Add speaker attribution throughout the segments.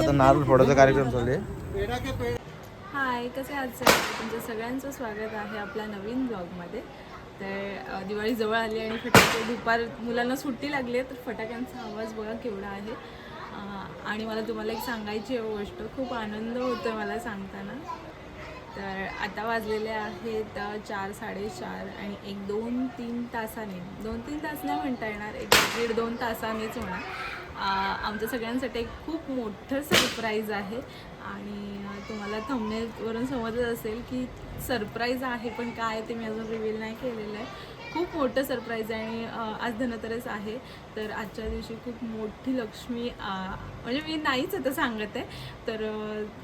Speaker 1: आता नारळ फोडायचा कार्यक्रम चालू आहे.
Speaker 2: हाय कसे आज तुमचं सगळ्यांचं स्वागत आहे आपल्या नवीन ब्लॉगमध्ये. तर दिवाळी जवळ आली आणि फटाके दुपार मुलांना सुट्टी लागली आहे तर फटाक्यांचा आवाज बघा केवढा आहे. आणि मला तुम्हाला एक सांगायची आहे गोष्ट. खूप आनंद होतो मला सांगताना. तर आता वाजलेले आहेत चार साडेचार आणि एक दोन तीन तासाने. दोन तीन तास नाही म्हणता येणार. एक दीड दोन तासानेच होणार. आमच्या सगळ्यांसाठी एक खूप मोठं सरप्राईज आहे. आणि तुम्हाला थंबनेलवरून समजत असेल की सरप्राईज आहे पण काय ते मी अजून रिव्हील नाही केलेलं आहे. खूप मोठं सरप्राईज आहे आणि आज धनतेरस आहे. तर आजच्या दिवशी खूप मोठी लक्ष्मी म्हणजे मी नाहीच आता सांगत आहे. तर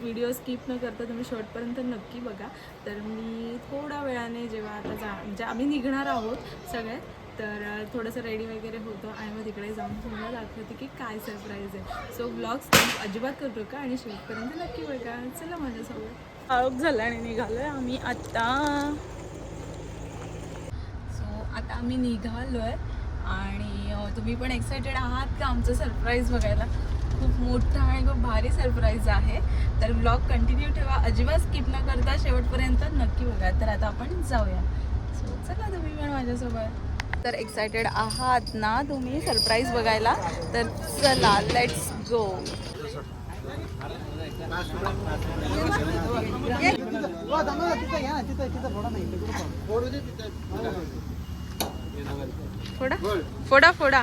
Speaker 2: व्हिडिओ स्किप न करता तुम्ही शॉर्टपर्यंत नक्की बघा. तर मी थोड्या वेळाने जेव्हा आता जा म्हणजे आम्ही निघणार आहोत सगळ्यात तर थोडंसं रेडी वगैरे होतो आणि मग तिकडे जाऊन तुम्हाला दाखवते की काय सरप्राईज आहे. सो ब्लॉग अजिबात करू का? आणि शेवटपर्यंत नक्की बघा. चला माझ्यासोबत. आळोख झाला आणि निघालो आहे आम्ही आत्ता सो आता आम्ही निघालो आहे आणि तुम्ही पण एक्सायटेड आहात का आमचं सरप्राईज बघायला? खूप मोठा आणि खूप भारी सरप्राईज आहे. तर ब्लॉग कंटिन्यू ठेवा. अजिबात स्किप न करता शेवटपर्यंत नक्की बघा. तर आता आपण जाऊया. सो चला तुम्ही पण माझ्यासोबत. तर एक्सायटेड आहात ना तुम्ही? सरप्राईज बघायला? तर चला लेट्स गो फोडा? फोडा फोडा.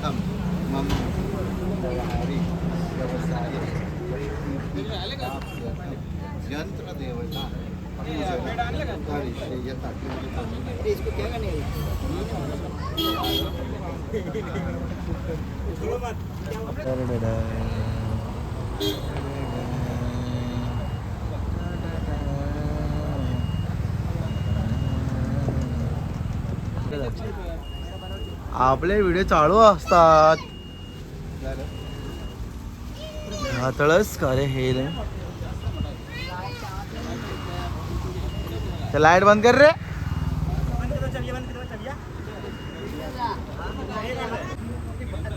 Speaker 3: श्रवणा अहम मम व्यवहारी व्यवसाय यंत्रदेवता
Speaker 1: आपले व्हिडिओ चालू असतात. हातळच का रे हे रे. ते लाइट बंद कर रे.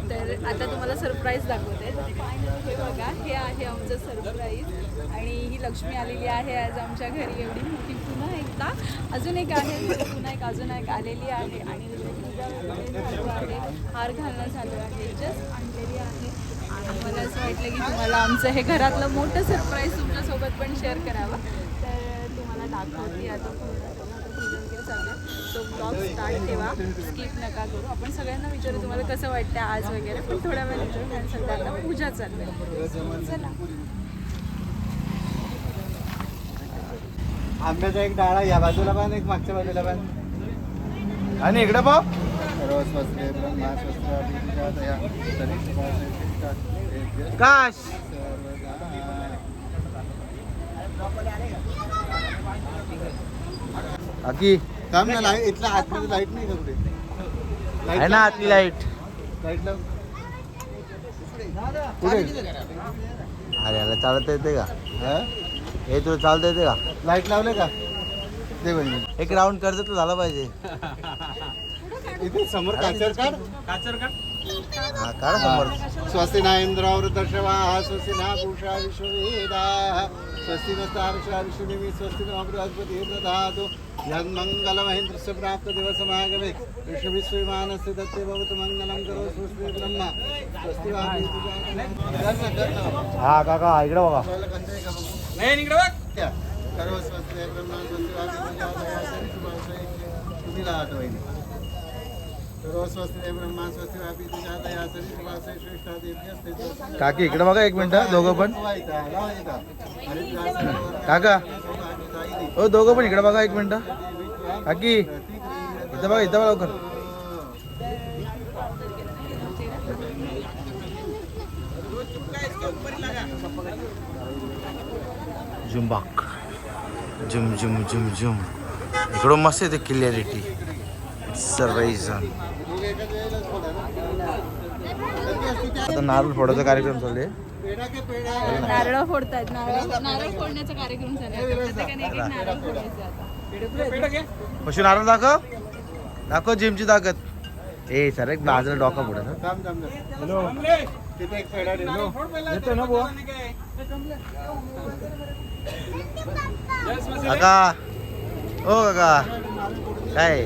Speaker 2: तर आता तुम्हाला सरप्राईज दाखवते. हे बघा हे आहे आमचं सरप्राईज आणि ही लक्ष्मी आलेली आहे आज आमच्या घरी. एवढी मोठी पुन्हा एकदा. अजून एक आहे पुन्हा एक अजून एक आलेली आहे. आणि पूजा वगैरे चालू आहे हार घालणं चालू आहे. जस्ट आणलेली आहे. आणि मला असं वाटलं की तुम्हाला आमचं हे घरातलं मोठं सरप्राईज तुमच्यासोबत पण शेअर करावं. तर तुम्हाला दाखवते आता पूर्ण चालू सो ब्लॉग स्टार्ट ठेवा. स्किप नका करू. आपण सगळ्यांना विचारू तुम्हाला कसं वाटतं आज वगैरे. पण थोड्या वेळ विचारू. कारण सध्या आता पूजा चालू आहे. चला.
Speaker 3: आंब्याचा एक डाळा या बाजूला पण एक मागच्या बाजूला पण.
Speaker 1: आणि इकडे पाव
Speaker 3: सर्व स्वस्ते ब्रह्मा
Speaker 1: काश! बाकी
Speaker 3: थांब ना लाइट इथला आतमध्ये लाइट नाही का कुठे?
Speaker 1: आहे ना आतली लाइट.
Speaker 3: लाइट लाव
Speaker 1: कुठे? अरे याला चालता येते का?
Speaker 3: हा?
Speaker 1: तुला चालता येते का?
Speaker 3: लाइट लावले का? दे बहिणी
Speaker 1: एक राऊंड कर्ज तर झाला पाहिजे.
Speaker 3: इथे समोर काचर काढ.
Speaker 1: हा काढा समोर.
Speaker 3: स्वस्ति ना इंद्रावृतर्षवा स्वस्ति ना पुरुषा विश्ववेदा स्वस्ति नस्तार्षा विश्वदेवी स्वस्ति नो बृहस्पति दधातु यन्मङ्गलमहेन्द्रस्य प्राप्त दिवसमागमे विश्वविश्वविमानस्य दत्ते भवतु मङ्गलं करो स्वस्ति ब्रह्म स्वस्ति वा
Speaker 1: हा काका इकडे बघा
Speaker 3: स्वस्ति ब्रह्मा स्वस्ति पितुजातया सरिष्वासे श्रेष्ठादेव्यस्ते
Speaker 1: काकी इकडे बघा एक मिनिट दोघं पण. काका हो दोघं पण इकडे बघा एक मिनिट. काकी इथं बघा इथं बघा लवकर. झुंबाक. झुम झुम झुम झुम. इकडं मस्त येते क्लिअरिटी. सर्वाईजन आता नारळ फोडायचा कार्यक्रम चालू आहे.
Speaker 3: पेढा के पेढा
Speaker 2: नारळ फोडतायत नारळ फोडण्याचा कार्यक्रम चालू
Speaker 1: पशु नारळ दाखव. दाखव जिमची ताकद. ए सर एक बाजूला डोका पुढे काका. ओ काका. काय?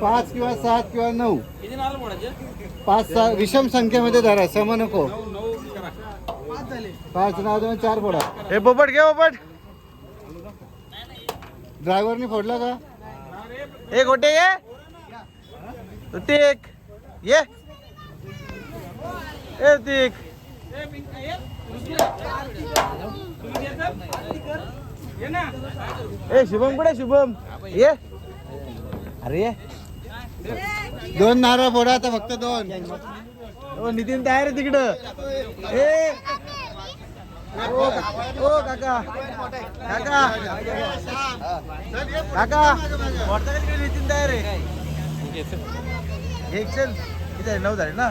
Speaker 3: पाच किंवा सात किंवा नऊ. पाच सहा विषम संख्येमध्ये धरा सम नको. पाच नाव दोन चार फोडा.
Speaker 1: ए पोपट घे पोपट.
Speaker 3: ड्रायव्हरनी फोडला का?
Speaker 1: ए गोटे ये. ऋतिक ये. ए ऋतिक ए शुभम कुठे शुभम. ये. अरे ये.
Speaker 3: दोन नारळ फोडा आता फक्त दोन.
Speaker 1: ओ नितीन तयार आहे तिकडं. ए. ओ काका. काका. काका. वाटतं का तिकडे नितीन तयार आहे एक चल. किती आहे? नऊ झाले ना?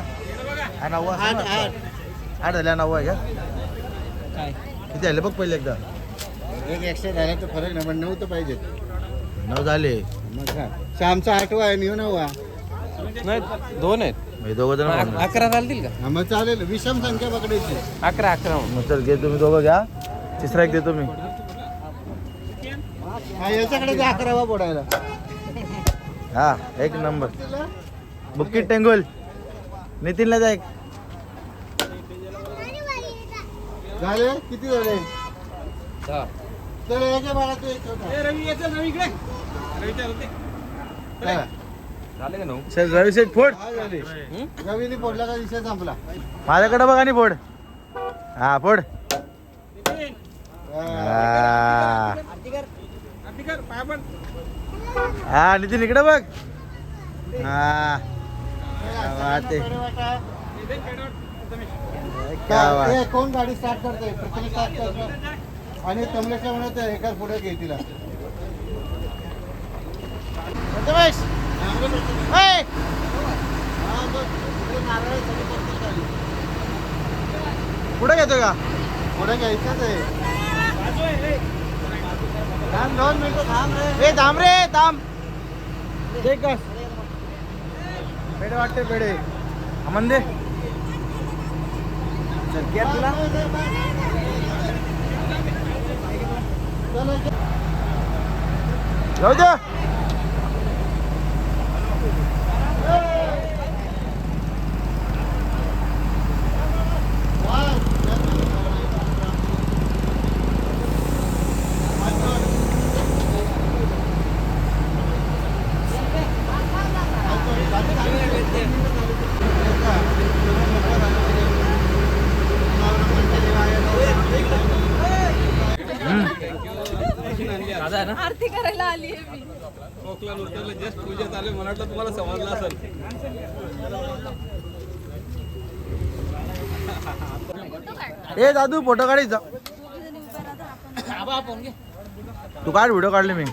Speaker 1: हा नऊ
Speaker 3: आठ
Speaker 1: झाल्या नऊ आहे का? किती झाले बघ पहिले एकदा.
Speaker 3: एक एक्स्ट्रा झाला तर फरक नाही पण नऊ तर पाहिजे
Speaker 1: नऊ झाले.
Speaker 3: मग काय श्यामचा आठवा आहे निव नऊ
Speaker 4: नाही दोन आहेत.
Speaker 1: म्हणजे दोघं जण
Speaker 4: अक-
Speaker 1: म्हणणार.
Speaker 4: अकरा चालतील का?
Speaker 3: हा, मग चालेल. विषम संख्या पकडायची.
Speaker 4: अकरा अकरा
Speaker 1: मग चल घे तुम्ही दोघं घ्या. तिसरा एक देतो मी.
Speaker 3: हा याच्याकडे जा अकरावा फोडायला
Speaker 1: हा एक नंबर. बुक्कीट टेंगुल. नितीनला जा एक.
Speaker 3: झाले? किती झाले? तर याच्या बाळा तू एक छोटा. हा,
Speaker 4: झाले का नऊ?
Speaker 1: चल रवी सेट फोड.
Speaker 3: हा रवीने फोडला का विषय संपला?
Speaker 1: माझ्याकडे बघ आणि फोड. हा फोड.
Speaker 3: हा.
Speaker 1: नितीन इकडे बघ. हा.
Speaker 3: कोण गाडी स्टार्ट करतोय? प्रथम स्टार्ट करतो आणि कमलेशला म्हणत आहे, एका पुढे घे तिला पुढे
Speaker 1: घेतो का?
Speaker 3: पुढे घ्यायचंच आहे. थांब रे.
Speaker 1: थांब ते कस पेढे वाटते पेढे. अमन दे. चल केअर तुला. जाऊ दे
Speaker 2: आरती करायला आली आहे मी.
Speaker 4: जस्ट पूजेत आले मला वाटलं तुम्हाला समजलं असेल.
Speaker 1: ए दादू फोटो काढी जा. तू काढ व्हिडिओ काढले मी.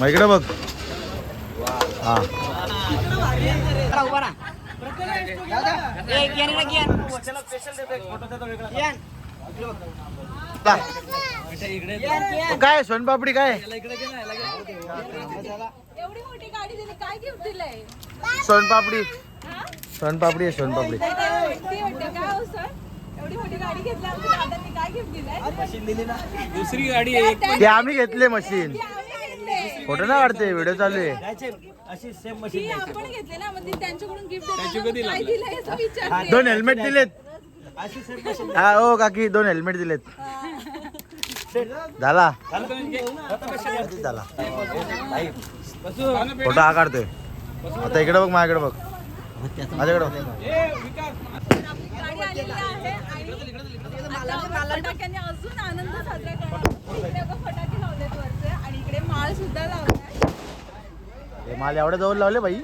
Speaker 1: मग इकडे बघ. हा. ला. काय सोनपापडी काय?
Speaker 2: एवढी मोठी गाडी दिली काय गिफ्ट दिलंय?
Speaker 1: सोनपापडी.
Speaker 2: हा?
Speaker 1: सोनपापडी आहे सोनपापडी.
Speaker 2: हो सर? एवढी मोठी गाडी घेतली आमच्या दादांनी काय गिफ्ट दिलंय?
Speaker 4: दुसरी गाडी आहे
Speaker 1: ते आम्ही घेतले मशीन. फोटो नाही काढते व्हिडिओ चालू आहे.
Speaker 2: ना विचारते.
Speaker 1: दोन हेल्मेट दिलेत. हा हो काकी दोन हेल्मेट दिलेत. झाला झाला फोटो हा काढतोय. आता इकडे बघ माझ्याकडे बघ. माझ्याकडे बघ.
Speaker 2: अजून आनंद साजरा करणार इकडे बघ सुद्धा लावलाय
Speaker 1: माल एवढे जवळ लावले बाई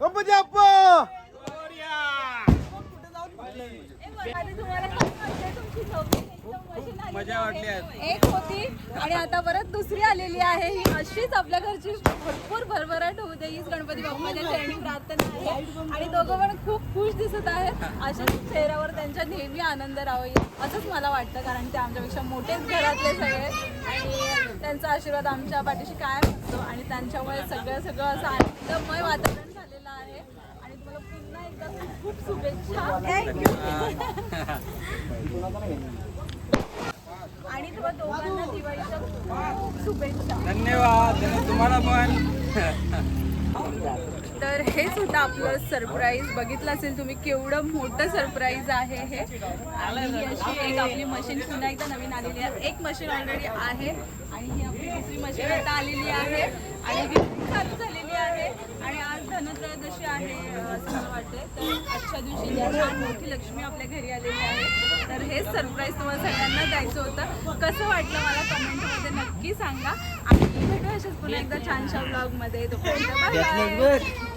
Speaker 1: गणपती बाप्पा!
Speaker 2: आणि तुम्हाला कसं वाटतंय तुमची नवीन एकदम मशीन आलेली
Speaker 4: मजा वाटली
Speaker 2: आहे? एक होती आणि आता परत दुसरी आलेली आहे. ही अशीच आपल्या घरची भरपूर भरभराट होऊ दे. हीच गणपती बाप्पाच्या चरणी प्रार्थना आहे आणि दोघं पण खूप खुश दिसत आहेत. अशाच चेहऱ्यावर त्यांच्या नेहमी आनंद राहावा असंच मला वाटतं. कारण ते आमच्यापेक्षा मोठेच घरातले सगळे. आणि त्यांचा आशीर्वाद आमच्या पाठीशी कायम असतो. आणि त्यांच्यामुळे सगळं सगळं असं आनंदमय वातावरण झालेलं आहे. आणि तुम्हाला पुन्हा एकदा खूप खूप शुभेच्छा. आणि तुम्हा दोघांना दिवाळीच्या खूप शुभेच्छा.
Speaker 4: धन्यवाद. तुम्हाला पण.
Speaker 2: तर हेच होतं आपलं सरप्राईज बघितलं असेल तुम्ही केवढं मोठं सरप्राईज आहे हे. आणि अशी एक आपली मशीन पुन्हा एकदा नवीन आलेली आहे. एक मशीन ऑलरेडी आहे. आणि ही आपली दुसरी मशीन आता आलेली आहे. आणि विक्री चालू झालेली आहे. आणि आज धनत्रयोदशी आहे असं मला वाटतंय. तर आजच्या दिवशी छान मोठी लक्ष्मी आपल्या घरी आलेली आहे. तर हेच सरप्राईज तुम्हाला सगळ्यांना द्यायचं होतं. कसं वाटलं मला कमेंटमध्ये नक्की सांगा. आणि भेटू अशाच पुन्हा एकदा छानशा ब्लॉगमध्ये तो.